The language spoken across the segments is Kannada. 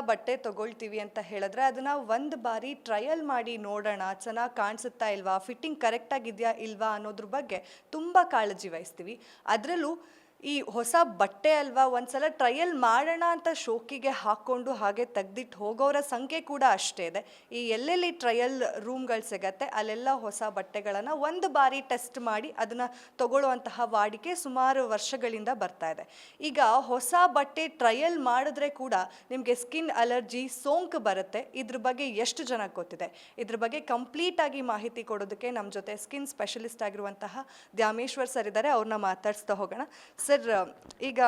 ಬಟ್ಟೆ ತಗೊಳ್ತೀವಿ ಅಂತ ಹೇಳಿದ್ರೆ ಅದನ್ನ ಒಂದು ಬಾರಿ ಟ್ರಯಲ್ ಮಾಡಿ ನೋಡೋಣ, ಚೆನ್ನಾಗಿ ಕಾಣಿಸುತ್ತಾ ಇಲ್ವಾ ಫಿಟ್ಟಿಂಗ್ ಕರೆಕ್ಟಾಗಿದೆಯಾ ಇಲ್ವಾ ಅನ್ನೋದ್ರ ಬಗ್ಗೆ ತುಂಬ ಕಾಳಜಿ ವಹಿಸ್ತೀವಿ. ಅದರಲ್ಲೂ ಈ ಹೊಸ ಬಟ್ಟೆ ಅಲ್ವಾ, ಒಂದ್ಸಲ ಟ್ರಯಲ್ ಮಾಡೋಣ ಅಂತ ಶೋಕಿಗೆ ಹಾಕ್ಕೊಂಡು ಹಾಗೆ ತೆಗ್ದಿಟ್ಟು ಹೋಗೋರ ಸಂಖ್ಯೆ ಕೂಡ ಅಷ್ಟೇ ಇದೆ. ಈ ಎಲ್ಲೆಲ್ಲಿ ಟ್ರಯಲ್ ರೂಮ್ಗಳು ಸಿಗತ್ತೆ, ಅಲ್ಲೆಲ್ಲ ಹೊಸ ಬಟ್ಟೆಗಳನ್ನು ಒಂದು ಬಾರಿ ಟೆಸ್ಟ್ ಮಾಡಿ ಅದನ್ನು ತಗೊಳ್ಳುವಂತಹ ವಾಡಿಕೆ ಸುಮಾರು ವರ್ಷಗಳಿಂದ ಬರ್ತಾ ಇದೆ. ಈಗ ಹೊಸ ಬಟ್ಟೆ ಟ್ರಯಲ್ ಮಾಡಿದ್ರೆ ಕೂಡ ನಿಮಗೆ ಸ್ಕಿನ್ ಅಲರ್ಜಿ ಸೋಂಕು ಬರುತ್ತೆ. ಇದ್ರ ಬಗ್ಗೆ ಎಷ್ಟು ಜನ ಗೊತ್ತಿದೆ? ಇದ್ರ ಬಗ್ಗೆ ಕಂಪ್ಲೀಟ್ ಆಗಿ ಮಾಹಿತಿ ಕೊಡೋದಕ್ಕೆ ನಮ್ಮ ಜೊತೆ ಸ್ಕಿನ್ ಸ್ಪೆಷಲಿಸ್ಟ್ ಆಗಿರುವಂತಹ ದ್ಯಾಮೇಶ್ವರ್ ಸರ್ ಇದ್ದಾರೆ, ಅವ್ರನ್ನ ಮಾತಾಡಿಸ್ತಾ ಹೋಗೋಣ. ಸರ್, ಈಗ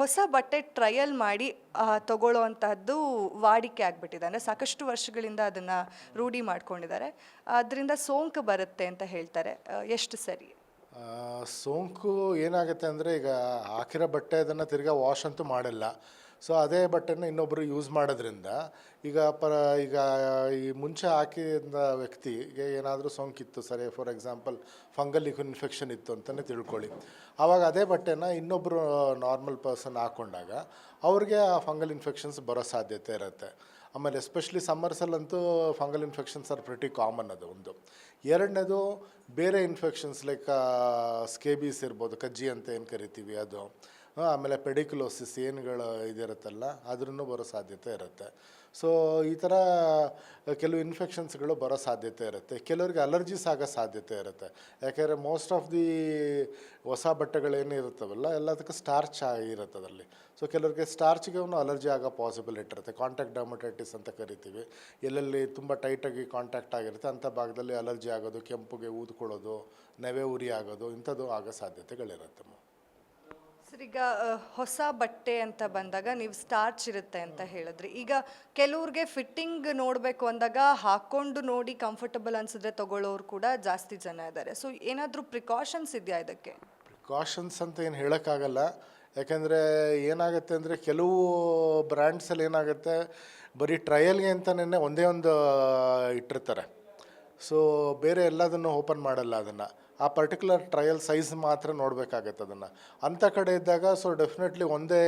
ಹೊಸ ಬಟ್ಟೆ ಟ್ರಯಲ್ ಮಾಡಿ ತಗೊಳ್ಳೋ ತಗೊಳ್ಳೋವಂತಹದ್ದು ವಾಡಿಕೆ ಆಗಿಬಿಟ್ಟಿದೆ. ಅಂದರೆ ಸಾಕಷ್ಟು ವರ್ಷಗಳಿಂದ ಅದನ್ನು ರೂಢಿ ಮಾಡ್ಕೊಂಡಿದ್ದಾರೆ. ಅದರಿಂದ ಸೋಂಕು ಬರುತ್ತೆ ಅಂತ ಹೇಳ್ತಾರೆ. ಎಷ್ಟು ಸರಿ? ಸೋಂಕು ಏನಾಗುತ್ತೆ ಅಂದರೆ ಈಗ ಹಾಕಿರೋ ಬಟ್ಟೆ ಅದನ್ನು ತಿರ್ಗಾ ವಾಶ್ ಅಂತೂ ಮಾಡಲ್ಲ. ಸೊ ಅದೇ ಬಟ್ಟೆನ ಇನ್ನೊಬ್ಬರು ಯೂಸ್ ಮಾಡೋದ್ರಿಂದ ಈಗ ಪರ, ಈಗ ಈ ಮುಂಚೆ ಹಾಕಿದ ವ್ಯಕ್ತಿಗೆ ಏನಾದರೂ ಸೋಂಕಿತ್ತು. ಸರಿ ಫಾರ್ ಎಕ್ಸಾಂಪಲ್ ಫಂಗಲ್ ಇನ್ಫೆಕ್ಷನ್ ಇತ್ತು ಅಂತಲೇ ತಿಳ್ಕೊಳ್ಳಿ. ಆವಾಗ ಅದೇ ಬಟ್ಟೆನ ಇನ್ನೊಬ್ಬರು ನಾರ್ಮಲ್ ಪರ್ಸನ್ ಹಾಕ್ಕೊಂಡಾಗ ಅವ್ರಿಗೆ ಆ ಫಂಗಲ್ ಇನ್ಫೆಕ್ಷನ್ಸ್ ಬರೋ ಸಾಧ್ಯತೆ ಇರುತ್ತೆ. ಆಮೇಲೆ especially ಸಮ್ಮರ್ಸಲ್ಲಂತೂ fungal infections are pretty common ಅದು ಒಂದು. ಎರಡನೇದು ಬೇರೆ ಇನ್ಫೆಕ್ಷನ್ಸ್ ಲೈಕ್ ಸ್ಕೇಬೀಸ್ ಇರ್ಬೋದು, ಕಜ್ಜಿ ಅಂತ ಏನು ಕರಿತೀವಿ ಅದು. ಆಮೇಲೆ ಪೆಡಿಕ್ಯುಲೋಸಿಸ್ ಏನುಗಳು ಇದಿರುತ್ತಲ್ಲ ಅದ್ರೂ ಬರೋ ಸಾಧ್ಯತೆ ಇರುತ್ತೆ. ಸೊ ಈ ಥರ ಕೆಲವು ಇನ್ಫೆಕ್ಷನ್ಸ್ಗಳು ಬರೋ ಸಾಧ್ಯತೆ ಇರುತ್ತೆ. ಕೆಲವ್ರಿಗೆ ಅಲರ್ಜೀಸ್ ಆಗೋ ಸಾಧ್ಯತೆ ಇರುತ್ತೆ. ಯಾಕೆಂದರೆ ಮೋಸ್ಟ್ ಆಫ್ ದಿ ಹೊಸ ಬಟ್ಟೆಗಳೇನು ಇರುತ್ತವಲ್ಲ, ಎಲ್ಲದಕ್ಕೂ ಸ್ಟಾರ್ಚ್ ಆಗಿರುತ್ತೆ ಅದರಲ್ಲಿ. ಸೊ ಕೆಲವರಿಗೆ ಸ್ಟಾರ್ಚ್ಗೆ ಅಲರ್ಜಿ ಆಗೋ ಪಾಸಿಬಿಲಿಟಿ ಇರುತ್ತೆ ಕಾಂಟ್ಯಾಕ್ಟ್ ಡರ್ಮಟೈಟಿಸ್ ಅಂತ ಕರಿತೀವಿ. ಎಲ್ಲೆಲ್ಲಿ ತುಂಬ ಟೈಟಾಗಿ ಕಾಂಟ್ಯಾಕ್ಟ್ ಆಗಿರುತ್ತೆ ಅಂಥ ಭಾಗದಲ್ಲಿ ಅಲರ್ಜಿ ಆಗೋದು, ಕೆಂಪುಗೆ ಊದ್ಕೊಳ್ಳೋದು, ನೆವೆ ಉರಿ ಆಗೋದು, ಇಂಥದ್ದು ಆಗೋ ಸಾಧ್ಯತೆಗಳಿರುತ್ತೆ. ಸರ್ ಈಗ ಹೊಸ ಬಟ್ಟೆ ಅಂತ ಬಂದಾಗ ನೀವು ಸ್ಟಾರ್ಚ್ ಇರುತ್ತೆ ಅಂತ ಹೇಳಿದ್ರಿ. ಈಗ ಕೆಲವ್ರಿಗೆ ಫಿಟ್ಟಿಂಗ್ ನೋಡಬೇಕು ಅಂದಾಗ ಹಾಕೊಂಡು ನೋಡಿ ಕಂಫರ್ಟಬಲ್ ಅನ್ಸಿದ್ರೆ ತಗೊಳ್ಳೋರು ಕೂಡ ಜಾಸ್ತಿ ಜನ ಇದ್ದಾರೆ ಸೊ ಏನಾದರೂ ಪ್ರಿಕಾಷನ್ಸ್ ಇದೆಯಾ ಇದಕ್ಕೆ? ಪ್ರಿಕಾಷನ್ಸ್ ಅಂತ ಏನು ಹೇಳೋಕ್ಕಾಗಲ್ಲ. ಯಾಕಂದರೆ ಏನಾಗುತ್ತೆ ಅಂದರೆ ಕೆಲವು ಬ್ರ್ಯಾಂಡ್ಸಲ್ಲಿ ಏನಾಗುತ್ತೆ ಬರೀ ಟ್ರಯಲ್ಗೆ ಅಂತಲೇ ಒಂದೇ ಒಂದು ಇಟ್ಟಿರ್ತಾರೆ. ಸೊ ಬೇರೆ ಎಲ್ಲದನ್ನು ಓಪನ್ ಮಾಡಲ್ಲ ಅದನ್ನು. ಆ ಪರ್ಟಿಕ್ಯುಲರ್ ಟ್ರಯಲ್ ಸೈಜ್ ಮಾತ್ರ ನೋಡಬೇಕಾಗತ್ತೆ ಅದನ್ನು. ಅಂಥ ಕಡೆ ಇದ್ದಾಗ ಸೊ ಡೆಫಿನೆಟ್ಲಿ ಒಂದೇ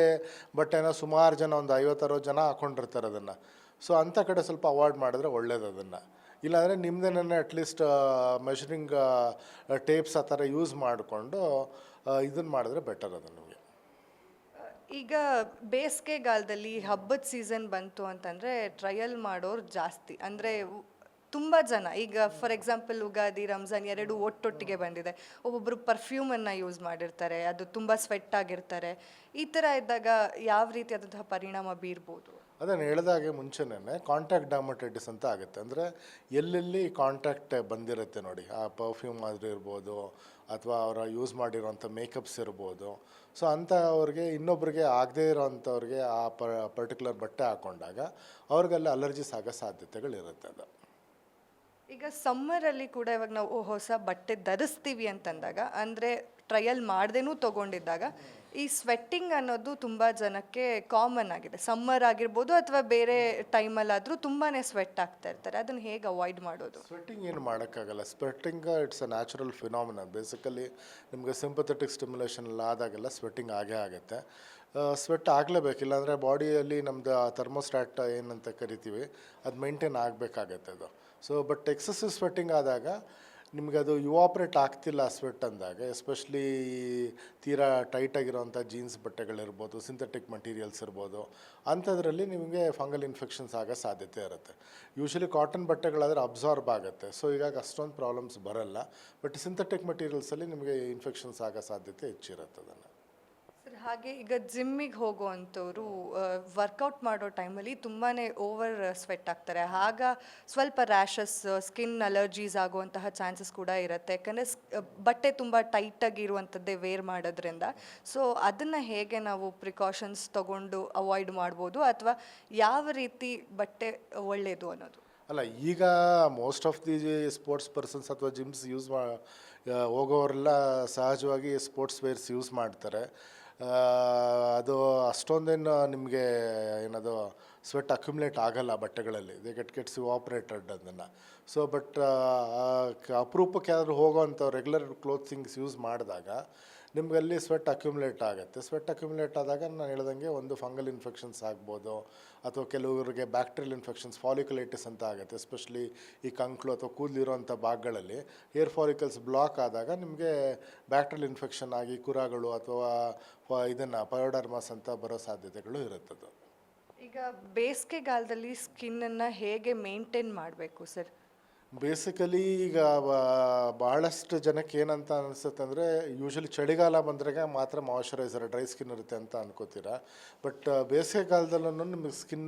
ಬಟ್ಟೆನ ಸುಮಾರು ಜನ ಒಂದು ಐವತ್ತರವತ್ತು ಜನ ಹಾಕ್ಕೊಂಡಿರ್ತಾರೆ ಅದನ್ನು. ಸೊ ಅಂಥ ಕಡೆ ಸ್ವಲ್ಪ ಅವಾಯ್ಡ್ ಮಾಡಿದ್ರೆ ಒಳ್ಳೇದು ಅದನ್ನು. ಇಲ್ಲಾಂದರೆ ನಿಮ್ಮದೇನೇ ಅಟ್ಲೀಸ್ಟ್ ಮೆಷರಿಂಗ್ ಟೇಪ್ಸ್ ಆ ಥರ ಯೂಸ್ ಮಾಡಿಕೊಂಡು ಇದನ್ನು ಮಾಡಿದ್ರೆ ಬೆಟರ್ ಅದು ನಿಮಗೆ. ಈಗ ಬೇಸಿಗೆಗಾಲದಲ್ಲಿ ಹಬ್ಬದ ಸೀಸನ್ ಬಂತು ಅಂತಂದರೆ ಟ್ರಯಲ್ ಮಾಡೋರು ಜಾಸ್ತಿ. ಅಂದರೆ ತುಂಬ ಜನ. ಈಗ ಫಾರ್ ಎಕ್ಸಾಂಪಲ್ ಉಗಾದಿ ರಂಜಾನ್ ಎರಡು ಒಟ್ಟೊಟ್ಟಿಗೆ ಬಂದಿದೆ. ಒಬ್ಬೊಬ್ಬರು ಪರ್ಫ್ಯೂಮನ್ನು ಯೂಸ್ ಮಾಡಿರ್ತಾರೆ, ಅದು ತುಂಬ ಸ್ವೆಟ್ ಆಗಿರ್ತಾರೆ. ಈ ಥರ ಇದ್ದಾಗ ಯಾವ ರೀತಿ ರೀತಿಯಾದಂತಹ ಪರಿಣಾಮ ಬೀರ್ಬೋದು? ಅದನ್ನು ಹೇಳಿದಾಗೆ ಮುಂಚೆನೇ ಕಾಂಟ್ಯಾಕ್ಟ್ ಡರ್ಮಟೈಟಿಸ್ ಅಂತ ಆಗುತ್ತೆ. ಅಂದರೆ ಎಲ್ಲೆಲ್ಲಿ ಕಾಂಟ್ಯಾಕ್ಟ್ ಬಂದಿರುತ್ತೆ ನೋಡಿ. ಆ ಪರ್ಫ್ಯೂಮ್ ಆದರೂ ಇರ್ಬೋದು ಅಥವಾ ಅವರ ಯೂಸ್ ಮಾಡಿರೋಂಥ ಮೇಕಪ್ಸ್ ಇರ್ಬೋದು. ಸೊ ಅಂಥವ್ರಿಗೆ ಇನ್ನೊಬ್ರಿಗೆ ಆಗದೇ ಇರೋವಂಥವ್ರಿಗೆ ಆ ಪರ್ಟಿಕ್ಯುಲರ್ ಬಟ್ಟೆ ಹಾಕ್ಕೊಂಡಾಗ ಅವ್ರಿಗೆಲ್ಲ ಅಲರ್ಜಿಸ್ ಆಗೋ ಸಾಧ್ಯತೆಗಳಿರುತ್ತೆ ಅದು. ಈಗ ಸಮ್ಮರಲ್ಲಿ ಕೂಡ ಇವಾಗ ನಾವು ಹೊಸ ಬಟ್ಟೆ ಧರಿಸ್ತೀವಿ ಅಂತಂದಾಗ ಅಂದರೆ ಟ್ರಯಲ್ ಮಾಡ್ದೇನೂ ತೊಗೊಂಡಿದ್ದಾಗ ಈ ಸ್ವೆಟ್ಟಿಂಗ್ ಅನ್ನೋದು ತುಂಬ ಜನಕ್ಕೆ ಕಾಮನ್ ಆಗಿದೆ. ಸಮ್ಮರ್ ಆಗಿರ್ಬೋದು ಅಥವಾ ಬೇರೆ ಟೈಮಲ್ಲಾದರೂ ತುಂಬಾ ಸ್ವೆಟ್ ಆಗ್ತಾ ಇರ್ತಾರೆ. ಅದನ್ನು ಹೇಗೆ ಅವಾಯ್ಡ್ ಮಾಡೋದು? ಸ್ವೆಟ್ಟಿಂಗ್ ಏನು ಮಾಡೋಕ್ಕಾಗಲ್ಲ. Sweating it's a natural phenomena basically ನಿಮಗೆ ಸಿಂಪಥೆಟಿಕ್ ಸ್ಟಿಮ್ಯುಲೇಷನ್ ಎಲ್ಲ ಆದಾಗೆಲ್ಲ ಸ್ವೆಟ್ಟಿಂಗ್ ಆಗೇ ಆಗುತ್ತೆ. ಸ್ವೆಟ್ ಆಗಲೇಬೇಕು. ಇಲ್ಲಾಂದರೆ ಬಾಡಿಯಲ್ಲಿ ನಮ್ಮದು ಥರ್ಮೋಸ್ಟಾಟ್ ಏನಂತ ಕರಿತೀವಿ, ಅದು ಮೇಂಟೈನ್ ಆಗಬೇಕಾಗತ್ತೆ ಅದು. ಸೊ ಬಟ್ ಎಕ್ಸಸಿವ್ ಸ್ವೆಟ್ಟಿಂಗ್ ಆದಾಗ ನಿಮಗೆ ಅದು ಯುವಾಪ್ರೇಟ್ ಆಗ್ತಿಲ್ಲ ಸ್ವೆಟ್ ಅಂದಾಗ, ಎಸ್ಪೆಷಲಿ ತೀರಾ ಟೈಟಾಗಿರೋವಂಥ ಜೀನ್ಸ್ ಬಟ್ಟೆಗಳಿರ್ಬೋದು, ಸಿಂಥೆಟಿಕ್ ಮಟೀರಿಯಲ್ಸ್ ಇರ್ಬೋದು, ಅಂಥದ್ರಲ್ಲಿ ನಿಮಗೆ ಫಂಗಲ್ ಇನ್ಫೆಕ್ಷನ್ಸ್ ಆಗೋ ಸಾಧ್ಯತೆ ಇರುತ್ತೆ. ಯೂಶಲಿ ಕಾಟನ್ ಬಟ್ಟೆಗಳಾದರೆ ಅಬ್ಸಾರ್ಬ್ ಆಗುತ್ತೆ. ಸೊ, ಹೀಗಾಗಿ ಅಷ್ಟೊಂದು ಪ್ರಾಬ್ಲಮ್ಸ್ ಬರಲ್ಲ. ಬಟ್ ಸಿಂಥೆಟಿಕ್ ಮಟೀರಿಯಲ್ಸಲ್ಲಿ ನಿಮಗೆ ಇನ್ಫೆಕ್ಷನ್ಸ್ ಆಗೋ ಸಾಧ್ಯತೆ ಹೆಚ್ಚಿರುತ್ತೆ ಅದನ್ನು ಹಾಗೆ ಈಗ ಜಿಮ್ಮಿಗೆ ಹೋಗುವಂಥವ್ರು ವರ್ಕೌಟ್ ಮಾಡೋ ಟೈಮಲ್ಲಿ ತುಂಬಾ ಓವರ್ ಸ್ವೆಟ್ ಆಗ್ತಾರೆ. ಆಗ ಸ್ವಲ್ಪ ರ್ಯಾಷಸ್ ಸ್ಕಿನ್ ಅಲರ್ಜೀಸ್ ಆಗುವಂತಹ ಚಾನ್ಸಸ್ ಕೂಡ ಇರುತ್ತೆ. ಯಾಕಂದರೆ ಬಟ್ಟೆ ತುಂಬ ಟೈಟಾಗಿ ಇರುವಂಥದ್ದೇ ವೇರ್ ಮಾಡೋದ್ರಿಂದ. ಸೊ ಅದನ್ನು ಹೇಗೆ ನಾವು ಪ್ರಿಕಾಷನ್ಸ್ ತಗೊಂಡು ಅವಾಯ್ಡ್ ಮಾಡ್ಬೋದು ಅಥವಾ ಯಾವ ರೀತಿ ಬಟ್ಟೆ ಒಳ್ಳೆಯದು ಅನ್ನೋದು? ಅಲ್ಲ, ಈಗ most of the sports persons ಅಥವಾ ಜಿಮ್ಸ್ ಯೂಸ್ ಮಾ ಹೋಗೋರೆಲ್ಲ ಸಹಜವಾಗಿ ಸ್ಪೋರ್ಟ್ಸ್ ವೇರ್ಸ್ ಯೂಸ್ ಮಾಡ್ತಾರೆ. ಅದು ಅಷ್ಟೊಂದೇನು ನಿಮಗೆ ಏನದು ಸ್ವೆಟ್ ಅಕ್ಯುಮುಲೇಟ್ ಆಗಲ್ಲ ಬಟ್ಟೆಗಳಲ್ಲಿ. ದೇ ಗೆಟ್ ಗೆಟ್ಸ್ ಆಪ್ರೇಟೆಡ್ ಅದನ್ನು. ಸೊ ಬಟ್ ಅಪರೂಪಕ್ಕೆ ಯಾರು ಹೋಗೋವಂಥ ರೆಗ್ಯುಲರ್ ಕ್ಲೋತ್ಸಿಂಗ್ಸ್ ಯೂಸ್ ಮಾಡಿದಾಗ ನಿಮ್ಗೆ ಅಲ್ಲಿ ಸ್ವೆಟ್ ಅಕ್ಯುಮುಲೇಟ್ ಆಗುತ್ತೆ. ಸ್ವೆಟ್ ಅಕ್ಯುಮುಲೇಟ್ ಆದಾಗ ನಾನು ಹೇಳ್ದಂಗೆ ಒಂದು ಫಂಗಲ್ ಇನ್ಫೆಕ್ಷನ್ಸ್ ಆಗ್ಬೋದು, ಅಥವಾ ಕೆಲವರಿಗೆ ಬ್ಯಾಕ್ಟೀರಿಯಲ್ ಇನ್ಫೆಕ್ಷನ್ಸ್ ಫಾಲಿಕುಲೈಟಿಸ್ ಅಂತ ಆಗುತ್ತೆ. ಎಸ್ಪೆಷಲಿ ಈ ಕಂಕ್ಳು ಅಥವಾ ಕೂದಲಿರುವಂಥ ಭಾಗಗಳಲ್ಲಿ ಹೇರ್ ಫಾಲಿಕಲ್ಸ್ ಬ್ಲಾಕ್ ಆದಾಗ ನಿಮಗೆ ಬ್ಯಾಕ್ಟೀರಿಯಲ್ ಇನ್ಫೆಕ್ಷನ್ ಆಗಿ ಕುರಾಗಳು ಅಥವಾ ಇದನ್ನು ಪಯೋಡರ್ಮಾಸ್ ಅಂತ ಬರೋ ಸಾಧ್ಯತೆಗಳು ಇರುತ್ತದು. ಈಗ ಬೇಸಿಗೆಗಾಲದಲ್ಲಿ ಸ್ಕಿನ್ನನ್ನು ಹೇಗೆ ಮೇಂಟೈನ್ ಮಾಡಬೇಕು ಸರ್? ಬೇಸಿಕಲಿ ಈಗ ಬಹಳಷ್ಟು ಜನಕ್ಕೆ ಏನಂತ ಅನಿಸುತ್ತೆ ಅಂದರೆ ಯೂಶಲಿ ಚಳಿಗಾಲ ಬಂದಾಗ ಮಾತ್ರ ಮಾಯಶ್ಚರೈಸರ್, ಡ್ರೈ ಸ್ಕಿನ್ ಇರುತ್ತೆ ಅಂತ ಅನ್ಕೋತೀರಾ. ಬಟ್ ಬೇಸಿಗೆಗಾಲದಲ್ಲೂ ನಿಮಗೆ ಸ್ಕಿನ್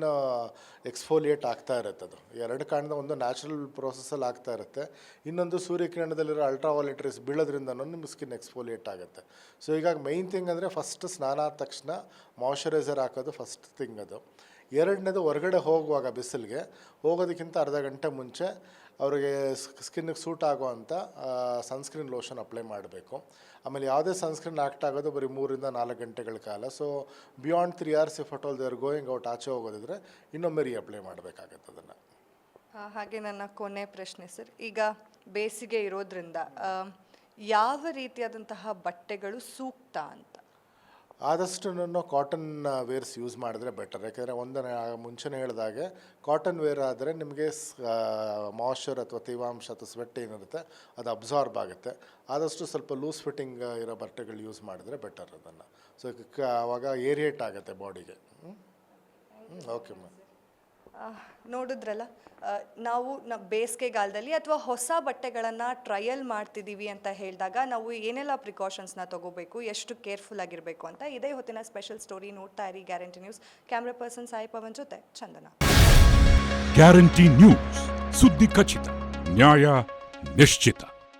ಎಕ್ಸ್ಫೋಲಿಯೇಟ್ ಆಗ್ತಾ ಇರುತ್ತೆ ಅದು. ಎರಡು ಕಾರಣದ ಒಂದು ನ್ಯಾಚುರಲ್ ಪ್ರೋಸೆಸಲ್ಲಿ ಆಗ್ತಾ ಇರುತ್ತೆ. ಇನ್ನೊಂದು ಸೂರ್ಯಕಿರಣದಲ್ಲಿರೋ ಅಲ್ಟ್ರಾ ವಾಲೆಟ್ರೀಸ್ ಬೀಳೋದ್ರಿಂದನೂ ನಿಮ್ಮ ಸ್ಕಿನ್ ಎಕ್ಸ್ಫೋಲಿಯೇಟ್ ಆಗುತ್ತೆ. ಸೊ ಈಗ ಮೈನ್ ಥಿಂಗ್ ಅಂದರೆ ಫಸ್ಟ್ ಸ್ನಾನ ಆದ ತಕ್ಷಣ ಮಾಯಶ್ಚರೈಸರ್ ಹಾಕೋದು ಫಸ್ಟ್ ಥಿಂಗ್ ಅದು. ಎರಡನೇದು ಹೊರಗಡೆ ಹೋಗುವಾಗ ಬಿಸಿಲಿಗೆ, ಹೋಗೋದಕ್ಕಿಂತ ಅರ್ಧ ಗಂಟೆ ಮುಂಚೆ ಅವರಿಗೆ ಸ್ಕಿನ್ನಿಗೆ ಸೂಟ್ ಆಗುವಂಥ ಸನ್ಸ್ಕ್ರೀನ್ ಲೋಷನ್ ಅಪ್ಲೈ ಮಾಡಬೇಕು. ಆಮೇಲೆ ಯಾವುದೇ ಸನ್ಸ್ಕ್ರೀನ್ ಆಕ್ಟ್ ಆಗೋದು ಬರೀ ಮೂರಿಂದ ನಾಲ್ಕು ಗಂಟೆಗಳ ಕಾಲ. So beyond three hours if at all going out ಆಚೆ ಹೋಗೋದಿದ್ರೆ ಇನ್ನೊಮ್ಮೆ ರೀ ಅಪ್ಲೈ ಮಾಡಬೇಕಾಗತ್ತೆ ಅದನ್ನು. ಹಾಗೆ ನನ್ನ ಕೊನೆ ಪ್ರಶ್ನೆ ಸರ್ ಈಗ ಬೇಸಿಗೆ ಇರೋದ್ರಿಂದ ಯಾವ ರೀತಿಯಾದಂತಹ ಬಟ್ಟೆಗಳು ಸೂಕ್ತ ಅಂತ? ಆದಷ್ಟು ಕಾಟನ್ ವೇರ್ಸ್ ಯೂಸ್ ಮಾಡಿದ್ರೆ ಬೆಟರ್ ಯಾಕೆಂದರೆ ಒಂದನೇ ಮುಂಚೆನೇ ಹೇಳಿದಾಗೆ ಕಾಟನ್ ವೇರ್ ಆದರೆ ನಿಮಗೆ ಮಾಯ್ಶ್ಚರ್ ಅಥವಾ ತೇವಾಂಶ ಅಥವಾ ಸ್ವೆಟ್ ಏನಿರುತ್ತೆ, ಅದು ಅಬ್ಸಾರ್ಬ್ ಆಗುತ್ತೆ. ಆದಷ್ಟು ಸ್ವಲ್ಪ ಲೂಸ್ ಫಿಟ್ಟಿಂಗ್ ಇರೋ ಬಟ್ಟೆಗಳು ಯೂಸ್ ಮಾಡಿದ್ರೆ ಬೆಟರ್ ಅದನ್ನು. ಸೊ ಆವಾಗ ಏರಿಯೇಟ್ ಆಗುತ್ತೆ ಬಾಡಿಗೆ ಹ್ಞೂ ಓಕೆ ಮ್ಯಾಮ್ ನೋಡಿದ್ರಲ್ಲ ನಾವು ನ, ಬೇಸಿಗೆಗಾಲದಲ್ಲಿ ಅಥವಾ ಹೊಸ ಬಟ್ಟೆಗಳನ್ನು ಟ್ರಯಲ್ ಮಾಡ್ತಿದ್ದೀವಿ ಅಂತ ಹೇಳಿದಾಗ ನಾವು ಏನೆಲ್ಲ ಪ್ರಿಕಾಷನ್ಸ್ನ ತಗೋಬೇಕು, ಎಷ್ಟು ಕೇರ್ಫುಲ್ ಆಗಿರಬೇಕು ಅಂತ ಇದೇ ಹೊತ್ತಿನ ಸ್ಪೆಷಲ್ ಸ್ಟೋರಿ ನೋಡ್ತಾ ಇರಿ guarantee news. Camera person Sai Pavan ಜೊತೆ ಚಂದನ. ಗ್ಯಾರಂಟಿ ನ್ಯೂಸ್, ಸುದ್ದಿ ಖಚಿತ, ನ್ಯಾಯ ನಿಶ್ಚಿತ.